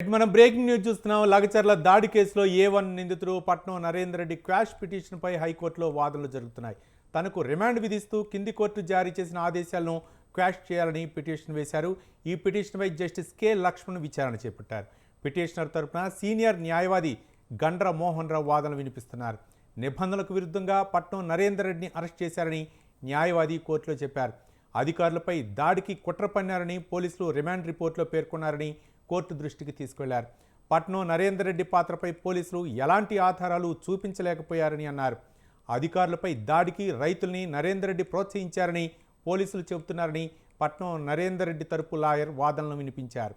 మనం breaking news చూస్తున్నాం. లగచర్ల దాడి కేసులో ఏ వన్ నిందితుడు పట్నం నరేందర్ రెడ్డి క్వాష్ పిటిషన్పై హైకోర్టులో వాదనలు జరుగుతున్నాయి. తనకు రిమాండ్ విధిస్తూ కింది కోర్టు జారీ చేసిన ఆదేశాలను క్వాష్ చేయాలని పిటిషన్ వేశారు. ఈ పిటిషన్పై జస్టిస్ కె లక్ష్మణ్ విచారణ చేపట్టారు. పిటిషనర్ తరపున సీనియర్ న్యాయవాది గండ్ర మోహన్ రావు వాదనలు వినిపిస్తున్నారు. నిబంధనలకు విరుద్ధంగా పట్నం నరేందర్ రెడ్డిని అరెస్ట్ చేశారని న్యాయవాది కోర్టులో చెప్పారు. అధికారులపై దాడికి కుట్ర పన్నారని పోలీసులు రిమాండ్ రిపోర్టులో పేర్కొన్నారని కోర్టు దృష్టికి తీసుకెళ్ళారు. పట్నం నరేందర్ రెడ్డి పాత్రపై పోలీసులు ఎలాంటి ఆధారాలు చూపించలేకపోయారని అన్నారు. అధికారులపై దాడికి రైతుల్ని నరేందర్ రెడ్డి ప్రోత్సహించారని పోలీసులు చెబుతున్నారని పట్నం నరేందర్ రెడ్డి తరపు లాయర్ వాదనలు వినిపించారు.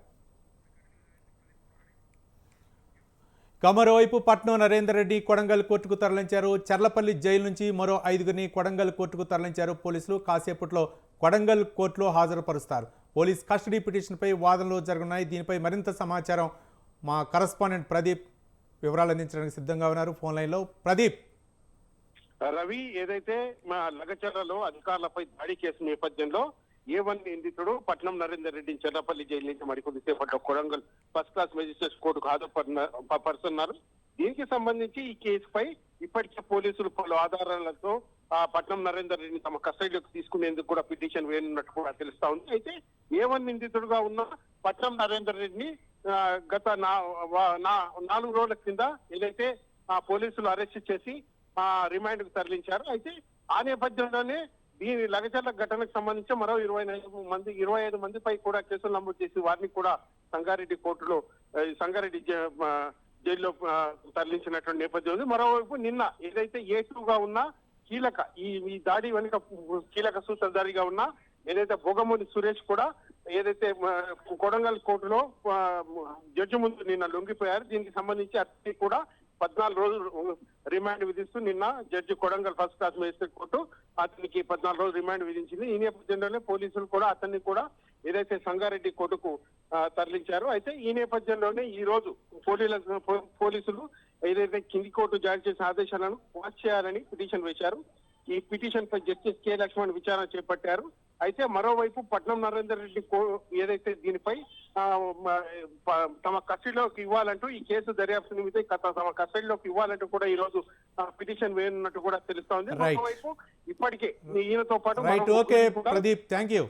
ఇక మరోవైపు పట్నం నరేందర్ రెడ్డి కొడంగల్ కోర్టుకు తరలించారు. చర్లపల్లి జైలు నుంచి మరో ఐదుగురిని కొడంగల్ కోర్టుకు తరలించారు పోలీసులు. కాసేపట్లో కొడంగల్ కోర్టులో హాజరుపరుస్తారు. పోలీస్ కస్టడీ పిటిషన్పై వాదనలు జరగనున్నాయి. దీనిపై మరింత సమాచారం మా కరస్పాండెంట్ ప్రదీప్ వివరాలు అందించడానికి సిద్ధంగా ఉన్నారు. ఫోన్ లైన్లో ప్రదీప్. రవి ఏదైతే మా లగచర్లలో అధికారులపై దాడి కేసు నేపథ్యంలో ఏ వన్ నిందితుడు పట్నం నరేందర్ రెడ్డి చెర్లపల్లి జైలు నుంచి మరికొద్దిసేపట్లో కొడంగల్ ఫస్ట్ క్లాస్ మెజిస్ట్రేట్ కోర్టుకు హాజరుపరుస్తున్నారు దీనికి సంబంధించి ఈ కేసుపై ఇప్పటికే పోలీసులు పలు ఆధారాలతో పట్నం నరేందర్ రెడ్డిని తమ కస్టడీలోకి తీసుకునేందుకు కూడా పిటిషన్ వేయనున్నట్టు కూడా తెలుస్తా ఉంది. అయితే ఏవన్ నిందితుడుగా ఉన్న పట్నం నరేందర్ రెడ్డిని గత నా నా- నాలుగు రోజుల కింద ఏదైతే ఆ పోలీసులు అరెస్ట్ చేసి ఆ రిమాండ్కు తరలించారు. అయితే ఆ నేపథ్యంలోనే దీని లగచర్ల ఘటనకు సంబంధించి మరో ఇరవై ఐదు మంది ఇరవై ఐదు మందిపై కూడా కేసులు నమోదు చేసి వారిని కూడా సంగారెడ్డి కోర్టులో సంగారెడ్డి జై- జైల్లో తరలించినటువంటి నేపథ్యం ఉంది. మరోవైపు నిన్న ఏదైతే ఏ టూగా ఉన్న కీలక ఈ ఈ దాడి వెనుక కీలక సూత్రధారిగా ఉన్న ఏదైతే భోగమూని సురేష్ కూడా ఏదైతే కొడంగల్ కోర్టులో జడ్జి ముందు నిన్న లొంగిపోయారు. దీనికి సంబంధించి అతనికి కూడా పద్నాలుగు రోజులు రిమాండ్ విధిస్తూ నిన్న judge Kodangal first class magistrate court అతనికి పద్నాలుగు రోజులు రిమాండ్ విధించింది. ఈ నేపథ్యంలోనే పోలీసులు కూడా అతన్ని కూడా ఏదైతే సంగారెడ్డి కోర్టుకు తరలించారు అయితే ఈ నేపథ్యంలోనే ఈ రోజు పోలీల పో- పోలీసులు ఏదైతే కింది కోర్టు జారీ చేసిన ఆదేశాలను వాచ్ చేయాలని పిటిషన్ వేశారు. ఈ పిటిషన్ పై జస్టిస్ కె లక్ష్మణ్ విచారణ చేపట్టారు. అయితే మరోవైపు పట్నం నరేందర్ రెడ్డి ఏదైతే దీనిపై తమ కస్టడీలోకి ఇవ్వాలంటూ ఈ కేసు దర్యాప్తు నిమిత్తం తమ కస్టడీలోకి ఇవ్వాలంటూ కూడా ఈ రోజు పిటిషన్ వేయనున్నట్టు కూడా తెలుస్తా ఉంది. Right. మరోవైపు ఇప్పటికే ఈయనతో పాటు ఓకే ప్రదీప్ థ్యాంక్ యూ